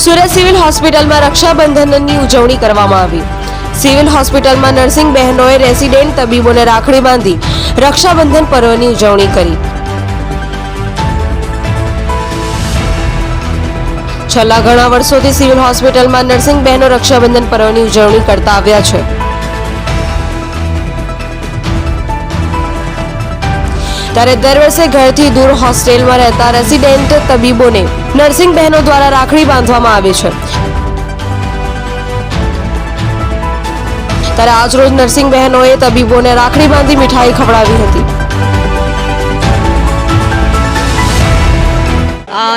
Surat civil હોસ્પિટલમાં રક્ષાબંધનની ઉજવણી કરવામાં આવી. સિવિલ હોસ્પિટલમાં નર્સિંગ બહેનોએ રેસિડેન્ટ તબીબોને રાખડી બાંધી રક્ષાબંધન પર્વની ઉજવણી કરી. છેલ્લા ઘણા વર્ષોથી સિવિલ હોસ્પિટલમાં નર્સિંગ બહેનો રક્ષાબંધન પર્વની ઉજવણી કરતા આવ્યા છે. ત્યારે દર વર્ષે ઘરથી દૂર હોસ્ટેલમાં રહેતા રેસિડેન્ટ તબીબોને નર્સિંગ બહેનો દ્વારા રાખડી બાંધવામાં આવે છે. ત્યારે આજરોજ નર્સિંગ બહેનોએ તબીબોને રાખડી બાંધી મીઠાઈ ખવડાવી હતી.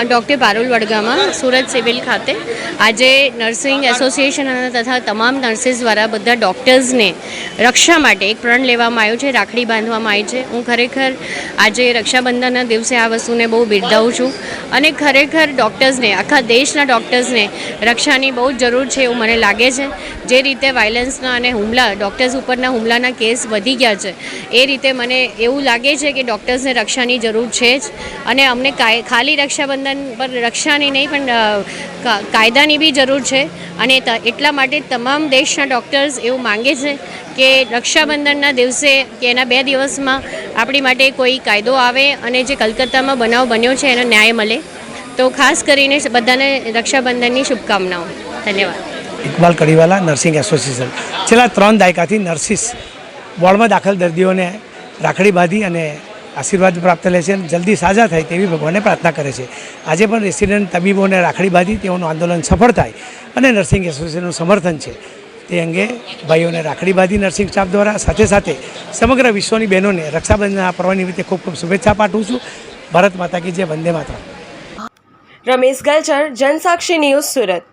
ડૉક્ટર પારુલ વડગામાં, સુરત સિવિલ ખાતે. આજે નર્સિંગ એસોસિએશન અને તથા તમામ નર્સિસ દ્વારા બધા ડૉક્ટર્સને રક્ષા માટે એક પ્રણ લેવામાં આવ્યું છે, રાખડી બાંધવામાં આવી છે. હું ખરેખર આજે રક્ષાબંધનના દિવસે આ વસ્તુને બહુ બિરદાવું છું અને ખરેખર ડૉક્ટર્સને, આખા દેશના ડૉક્ટર્સને રક્ષાની બહુ જ જરૂર છે એવું મને લાગે છે. જે રીતે વાયલન્સના અને હુમલા, ડૉક્ટર્સ ઉપરના હુમલાના કેસ વધી ગયા છે, એ રીતે મને એવું લાગે છે કે ડૉક્ટર્સને રક્ષાની જરૂર છે જ. અને અમને કાય- ખાલી રક્ષાબંધન પર રક્ષાની નહીં, પણ કાયદાની બી જરૂર છે. અને એટલા માટે તમામ દેશના ડૉક્ટર્સ એવું માંગે છે કે રક્ષાબંધનના દિવસે કે એના બે દિવસમાં આપણી માટે કોઈ કાયદો આવે અને જે કલકત્તામાં બનાવ બન્યો છે, એનો ન્યાય મળે. તો ખાસ કરીને બધાને રક્ષાબંધનની શુભકામનાઓ. ધન્યવાદ. Iqbal Kadiwala, nursing association. છેલ્લા ત્રણ દાયકાથી નર્સિસ વોર્ડમાં દાખલ દર્દીઓને રાખડી બાંધી અને આશીર્વાદ પ્રાપ્ત લે છે અને જલ્દી સાજા થાય તેવી ભગવાનને પ્રાર્થના કરે છે. આજે પણ રેસિડેન્ટ તબીબોને રાખડી બાંધી તેઓનું આંદોલન સફળ થાય અને નર્સિંગ એસોસિએશનનું સમર્થન છે. તે અંગે ભાઈઓને રાખડી બાંધી નર્સિંગ સ્ટાફ દ્વારા સાથે સાથે સમગ્ર વિશ્વની બહેનોને રક્ષાબંધનના પર્વ નિમિત્તે ખૂબ ખૂબ શુભેચ્છા પાઠવું છું. ભારત માતા કી જય, વંદે માતા રમેશ ગલચર, જનસાક્ષી ન્યૂઝ સુરત.